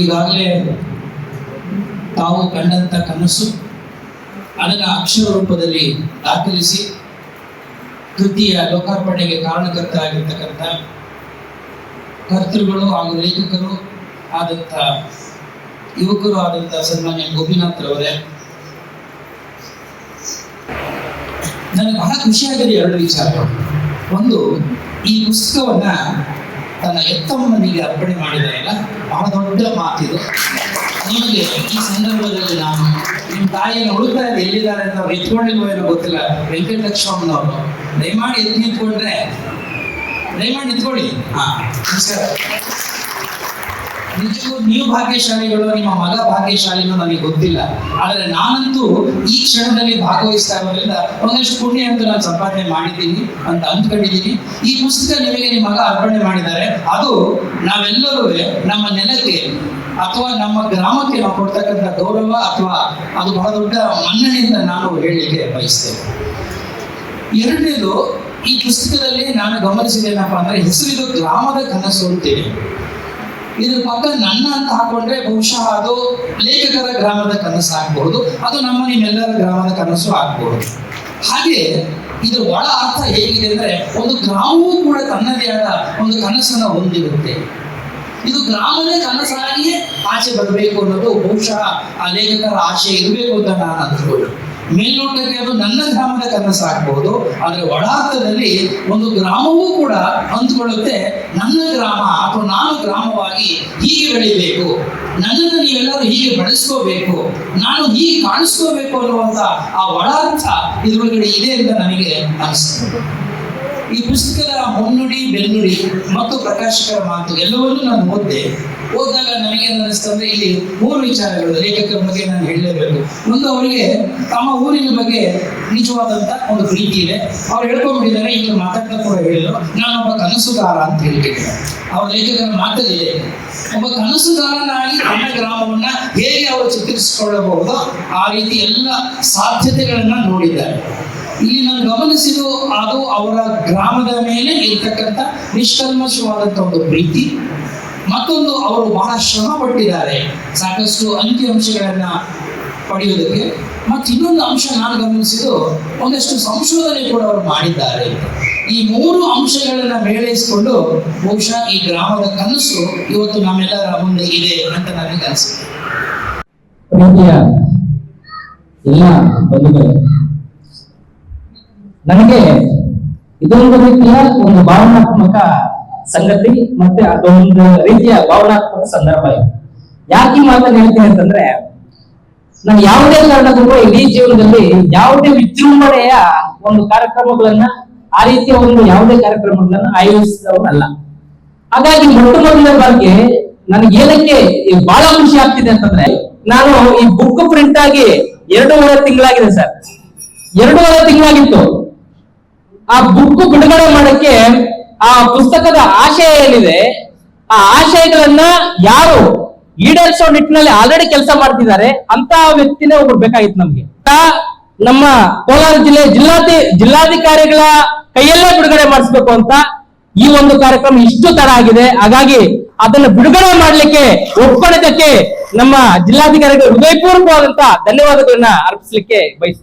ಈಗಾಗಲೇ ತಾವು ಕಂಡಂತ ಕನಸು ಅದನ್ನು ಅಕ್ಷರ ರೂಪದಲ್ಲಿ ದಾಖಲಿಸಿ ಕೃತಿಯ ಲೋಕಾರ್ಪಣೆಗೆ ಕಾರಣಕರ್ತ ಆಗಿರ್ತಕ್ಕಂಥ ಕರ್ತೃಗಳು ಹಾಗೂ ಲೇಖಕರು ಆದಂಥ ಯುವಕರು ಆದಂಥ ಸನ್ಮಾನ್ಯ ಗೋಪಿನಾಥ್ ರವರೇ, ನನಗೆ ಬಹಳ ಖುಷಿಯಾಗಿದೆ ಎರಡು ವಿಚಾರಗಳು. ಒಂದು, ಈ ಪುಸ್ತಕವನ್ನ ತನ್ನ ಎತ್ತಮ್ಮನಿಗೆ ಅರ್ಪಣೆ ಮಾಡಿದಾರಲ್ಲ ಬಹಳ ದೊಡ್ಡ ಮಾತಿದು ನಿಮಗೆ ಈ ಸಂದರ್ಭದಲ್ಲಿ ನಾನು ನಿಮ್ಮ ತಾಯಿಯನ್ನು ಇದೆ ಎಲ್ಲಿದ್ದಾರೆ ಅಂತ ಅವ್ರು ಎತ್ಕೊಂಡಿಲ್ವೋ ಏನೋ ಗೊತ್ತಿಲ್ಲ. ವೆಂಕಟಲಕ್ಷ್ಮಮ್ಮನವರು ದಯಮಾಡಿ ಎತ್ತಿ ನಿಂತ್ಕೊಂಡ್ರೆ. ದಯಮಾಡಿ ನಿಂತ್ಕೊಳ್ಳಿ. ಹಾ, ನಮಸ್ಕಾರ. ನಿಜಕ್ಕೂ ನೀವು ಭಾಗ್ಯಶಾಲಿಗಳು, ನಿಮ್ಮ ಮಗ ಭಾಗ್ಯಶಾಲಿನೂ ನನಗೆ ಗೊತ್ತಿಲ್ಲ. ಆದರೆ ನಾನಂತೂ ಈ ಕ್ಷಣದಲ್ಲಿ ಭಾಗವಹಿಸ್ತಾ ಇರೋದ್ರಿಂದ ಒಂದಷ್ಟು ಪುಣ್ಯ ಅಂತ ನಾನು ಸಂಪಾದನೆ ಮಾಡಿದ್ದೀನಿ ಅಂತ ಅಂದ್ಕೊಂಡಿದ್ದೀನಿ. ಈ ಪುಸ್ತಕ ನಿಮಗೆ ನಿಮ್ಮ ಮಗ ಅರ್ಪಣೆ ಮಾಡಿದ್ದಾರೆ. ಅದು ನಾವೆಲ್ಲರೂ ನಮ್ಮ ನೆಲಕ್ಕೆ ಅಥವಾ ನಮ್ಮ ಗ್ರಾಮಕ್ಕೆ ನಾವು ಕೊಡ್ತಕ್ಕಂಥ ಗೌರವ ಅಥವಾ ಅದು ಬಹಳ ದೊಡ್ಡ ಮನ್ನಣೆಯಿಂದ ನಾನು ಹೇಳಲಿಕ್ಕೆ ಬಯಸ್ತೇನೆ. ಎರಡನೇದು, ಈ ಪುಸ್ತಕದಲ್ಲಿ ನಾನು ಗಮನಿಸಿದೇನಪ್ಪ ಅಂದ್ರೆ ಹೆಸರಿದು ಗ್ರಾಮದ ಕನಸು ಅಂತೇಳಿ ಇದ್ರ ಪಕ್ಕ ನನ್ನ ಅಂತ ಹಾಕೊಂಡ್ರೆ ಬಹುಶಃ ಅದು ಲೇಖಕರ ಗ್ರಾಮದ ಕನಸು ಆಗ್ಬಹುದು, ಅದು ನಮ್ಮ ನಿಮ್ಮೆಲ್ಲರ ಗ್ರಾಮದ ಕನಸು ಆಗ್ಬಹುದು. ಹಾಗೆ ಇದು ಒಳ ಅರ್ಥ ಹೇಗಿದೆ ಅಂದ್ರೆ ಒಂದು ಗ್ರಾಮವೂ ಕೂಡ ತನ್ನದೇ ಆದ ಒಂದು ಕನಸನ್ನು ಹೊಂದಿರುತ್ತೆ. ಇದು ಗ್ರಾಮದೇ ಕನಸಾಗಿಯೇ ಆಚೆ ಬರಬೇಕು ಅನ್ನೋದು ಬಹುಶಃ ಆ ಲೇಖಕರ ಆಶೆ ಇರಬೇಕು ಅಂತ ನಾನು ಅಂದ್ಕೊಳ್ಳಿ ಮೇಲ್ನೋಟಕ್ಕೆ ಅದು ನನ್ನ ಗ್ರಾಮದ ಕನಸಾಗಬಹುದು ಆದರೆ ಒಳಾರ್ಥದಲ್ಲಿ ಒಂದು ಗ್ರಾಮವೂ ಕೂಡ ಹೊಂದ್ಕೊಳ್ಳುತ್ತೆ. ನನ್ನ ಗ್ರಾಮ ಅಥವಾ ನಾನು ಗ್ರಾಮವಾಗಿ ಹೀಗೆ ಬೆಳಿಬೇಕು ನನ್ನನ್ನು ನೀವೆಲ್ಲರೂ ಹೀಗೆ ಬಳಸ್ಕೋಬೇಕು. ನಾನು ಹೀಗೆ ಕಾಣಿಸ್ಕೋಬೇಕು ಅನ್ನುವಂತ ಆ ಒಳಾರ್ಥ ಇದ್ರೊಳಗಡೆ ಇದೆ ಅಂತ ನನಗೆ ಅನಿಸ್ತದೆ ಈ ಪುಸ್ತಕದ ಮುನ್ನುಡಿ, ಬೆನ್ನುಡಿ ಮತ್ತು ಪ್ರಕಾಶಕರ ಮಾತು ಎಲ್ಲವನ್ನೂ ನಾನು ಓದಿದೆ. ಓದಿದಾಗ ನನಗೆ ಅಂದ್ರೆ ಇಲ್ಲಿ ಮೂರು ವಿಚಾರಗಳು ಲೇಖಕರ ಬಗ್ಗೆ ನಾನು ಹೇಳಲೇಬೇಕು. ಒಂದು, ಅವರಿಗೆ ತಮ್ಮ ಊರಿನ ಬಗ್ಗೆ ನಿಜವಾದಂತ ಒಂದು ಪ್ರೀತಿ ಇದೆ. ಅವ್ರು ಹೇಳ್ಕೊಂಡ್ಬಿಟ್ಟಿದ್ದಾರೆ ಇಲ್ಲಿ ಮಾತಾಡ್ತಾ ಕೂಡ ಹೇಳಿದ್ರು ನಾನೊಬ್ಬ ಕನಸುಗಾರ ಅಂತ ಹೇಳ್ತಿದ್ದೇನೆ ಅವ್ರ ಲೇಖಕರ ಮಾತಲ್ಲಿದೆ. ಒಬ್ಬ ಕನಸುಗಾರನಾಗಿ ತನ್ನ ಗ್ರಾಮವನ್ನ ಹೇಗೆ ಅವರು ಚಿತ್ರಿಸಿಕೊಳ್ಳಬಹುದು ಆ ರೀತಿ ಎಲ್ಲ ಸಾಧ್ಯತೆಗಳನ್ನ ನೋಡಿದ್ದಾರೆ. ಇಲ್ಲಿ ನಾನು ಗಮನಿಸಿದ್ದು, ಅದು ಅವರ ಗ್ರಾಮದ ಮೇಲೆ ಇರ್ತಕ್ಕಂಥ ನಿಷ್ಕಲ್ಮಶವಾದಂಥ ಒಂದು ಪ್ರೀತಿ. ಮತ್ತೊಂದು ಅವರು ಬಹಳ ಶ್ರಮ ಪಟ್ಟಿದ್ದಾರೆ ಸಾಕಷ್ಟು ಅಂಕಿಅಂಶಗಳನ್ನ ಪಡೆಯುವುದಕ್ಕೆ. ಮತ್ತೆ ಇನ್ನೊಂದು ಅಂಶ ನಾನು ಗಮನಿಸಿದ್ದು, ಒಂದಷ್ಟು ಸಂಶೋಧನೆ ಕೂಡ ಅವರು ಮಾಡಿದ್ದಾರೆ. ಈ ಮೂರು ಅಂಶಗಳನ್ನ ಮೇಳೈಸಿಕೊಂಡು ಬಹುಶಃ ಈ ಗ್ರಾಮದ ಕನಸು ಇವತ್ತು ನಮ್ಮೆಲ್ಲರ ಮುಂದೆ ಇದೆ ಅಂತ ನನಗೆ ಅನಿಸುತ್ತೆ. ಎಲ್ಲ ಬಂಧುಗಳು, ನನಗೆ ಇದೊಂದು ರೀತಿಯ ಒಂದು ಭಾವನಾತ್ಮಕ ಸಂಗತಿ ಮತ್ತೆ ಅದೊಂದು ರೀತಿಯ ಭಾವನಾತ್ಮಕ ಸಂದರ್ಭ ಇದೆ. ಯಾಕೆ ಈ ಮಾತನ್ನ ಹೇಳ್ತೀನಿ ಅಂತಂದ್ರೆ ನಾನು ಯಾವುದೇ ಕಾರಣಕ್ಕೂ ಇಡೀ ಜೀವನದಲ್ಲಿ ಯಾವುದೇ ವಿಜೃಂಭಣೆಯ ಒಂದು ಕಾರ್ಯಕ್ರಮಗಳನ್ನ ಆ ರೀತಿಯ ಒಂದು ಯಾವುದೇ ಕಾರ್ಯಕ್ರಮಗಳನ್ನ ಆಯೋಜಿಸಿದವನಲ್ಲ. ಹಾಗಾಗಿ ಮೊಟ್ಟ ಮೊದಲ ಬಾರಿಗೆ ನನಗೆ ಏನಕ್ಕೆ ಬಹಳ ಖುಷಿ ಆಗ್ತಿದೆ ಅಂತಂದ್ರೆ, ನಾನು ಈ ಬುಕ್ ಪ್ರಿಂಟ್ ಆಗಿ ಎರಡೂವರೆ ತಿಂಗಳಾಗಿದೆ ಸರ್. ಎರಡೂವರೆ ತಿಂಗಳಾಗಿತ್ತು. ಆ ಬುಕ್ ಬಿಡುಗಡೆ ಮಾಡಕ್ಕೆ ಆ ಪುಸ್ತಕದ ಆಶಯ ಏನಿದೆ, ಆ ಆಶಯಗಳನ್ನ ಯಾರು ಈಡೇರಿಸೋ ನಿಟ್ಟಿನಲ್ಲಿ ಆಲ್ರೆಡಿ ಕೆಲಸ ಮಾಡ್ತಿದ್ದಾರೆ ಅಂತ ವ್ಯಕ್ತಿನೇ ಒಬ್ರು ಬೇಕಾಗಿತ್ತು ನಮ್ಗೆ. ನಮ್ಮ ಕೋಲಾರ ಜಿಲ್ಲೆ ಜಿಲ್ಲಾಧಿ ಜಿಲ್ಲಾಧಿಕಾರಿಗಳ ಕೈಯಲ್ಲೇ ಬಿಡುಗಡೆ ಮಾಡಿಸ್ಬೇಕು ಅಂತ ಈ ಒಂದು ಕಾರ್ಯಕ್ರಮ ಇಷ್ಟು ತರ ಆಗಿದೆ. ಹಾಗಾಗಿ ಅದನ್ನು ಬಿಡುಗಡೆ ಮಾಡ್ಲಿಕ್ಕೆ ಒಪ್ಕೊಂಡಿದ್ದಕ್ಕೆ ನಮ್ಮ ಜಿಲ್ಲಾಧಿಕಾರಿಗಳು ಹೃದಯಪೂರ್ವಕವಾದಂತ ಧನ್ಯವಾದಗಳನ್ನ ಅರ್ಪಿಸ್ಲಿಕ್ಕೆ ಬಯಸ್ತೇನೆ.